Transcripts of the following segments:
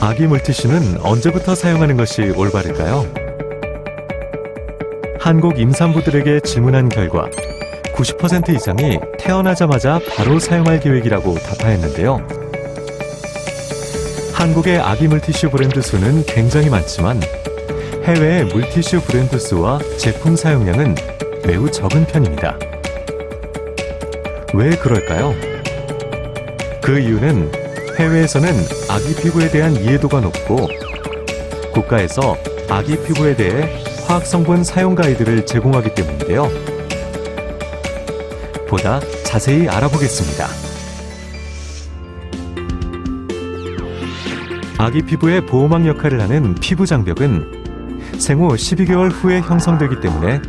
아기 물티슈는 언제부터 사용하는 것이 올바를까요? 한국 임산부들에게 질문한 결과 90% 이상이 태어나자마자 바로 사용할 계획이라고 답하였는데요. 한국의 아기 물티슈 브랜드 수는 굉장히 많지만 해외의 물티슈 브랜드 수와 제품 사용량은 매우 적은 편입니다. 왜 그럴까요? 그 이유는 해외에서는 아기 피부에 대한 이해도가 높고 국가에서 아기 피부에 대해 화학 성분 사용 가이드를 제공하기 때문인데요. 보다 자세히 알아보겠습니다. 아기 피부의 보호막 역할을 하는 피부 장벽은 생후 12개월 후에 형성되기 때문에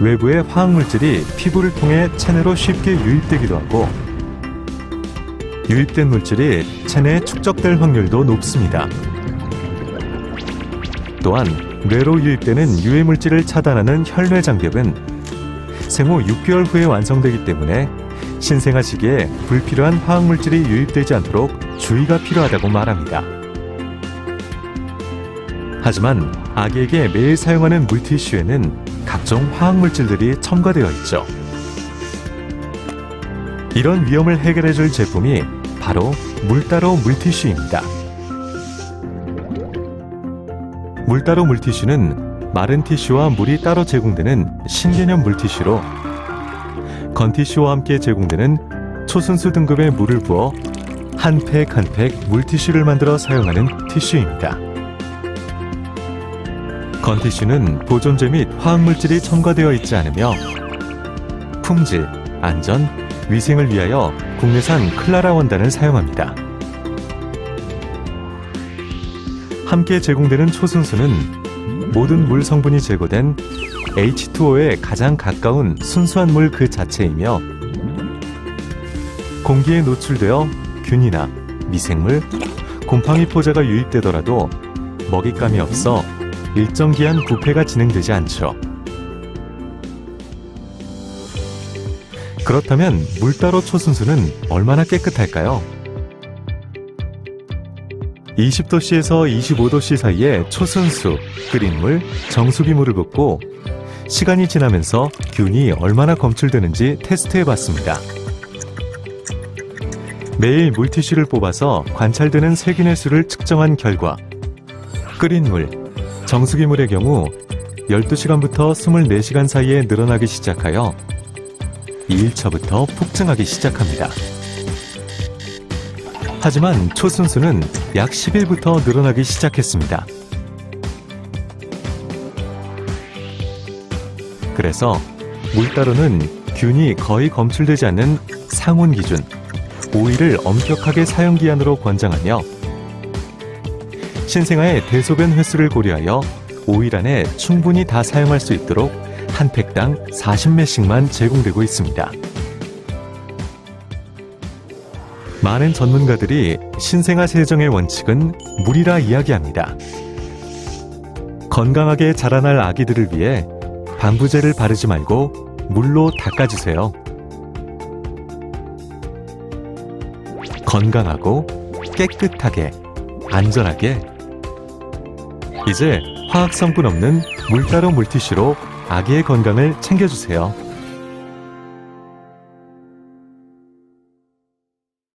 외부의 화학 물질이 피부를 통해 체내로 쉽게 유입되기도 하고 유입된 물질이 체내에 축적될 확률도 높습니다. 또한 뇌로 유입되는 유해 물질을 차단하는 혈뇌 장벽은 생후 6개월 후에 완성되기 때문에 신생아 시기에 불필요한 화학 물질이 유입되지 않도록 주의가 필요하다고 말합니다. 하지만 아기에게 매일 사용하는 물티슈에는 각종 화학 물질들이 첨가되어 있죠. 이런 위험을 해결해 줄 제품이 바로 물따로 물티슈입니다. 물따로 물티슈는 마른 티슈와 물이 따로 제공되는 신개념 물티슈로 건티슈와 함께 제공되는 초순수 등급의 물을 부어 한 팩 한 팩 물티슈를 만들어 사용하는 티슈입니다. 건티슈는 보존제 및 화학물질이 첨가되어 있지 않으며 품질, 안전, 위생을 위하여 국내산 클라라 원단을 사용합니다. 함께 제공되는 초순수는 모든 물 성분이 제거된 H2O에 가장 가까운 순수한 물 그 자체이며 공기에 노출되어 균이나 미생물, 곰팡이 포자가 유입되더라도 먹잇감이 없어 일정 기한 부패가 진행되지 않죠. 그렇다면 물따로 초순수는 얼마나 깨끗할까요? 20도씨에서 25도씨 사이에 초순수, 끓인 물, 정수기 물을 붓고 시간이 지나면서 균이 얼마나 검출되는지 테스트해 봤습니다. 매일 물티슈를 뽑아서 관찰되는 세균의 수를 측정한 결과 끓인 물, 정수기 물의 경우 12시간부터 24시간 사이에 늘어나기 시작하여 2일차부터 폭증하기 시작합니다. 하지만 초순수는 약 10일부터 늘어나기 시작했습니다. 그래서 물따로는 균이 거의 검출되지 않는 상온 기준 5일을 엄격하게 사용 기한으로 권장하며 신생아의 대소변 횟수를 고려하여 5일 안에 충분히 다 사용할 수 있도록 한 팩당 40매씩만 제공되고 있습니다. 많은 전문가들이 신생아 세정의 원칙은 물이라 이야기합니다. 건강하게 자라날 아기들을 위해 방부제를 바르지 말고 물로 닦아주세요. 건강하고 깨끗하게 안전하게 이제 화학 성분 없는 물따로 물티슈로 아기의 건강을 챙겨주세요.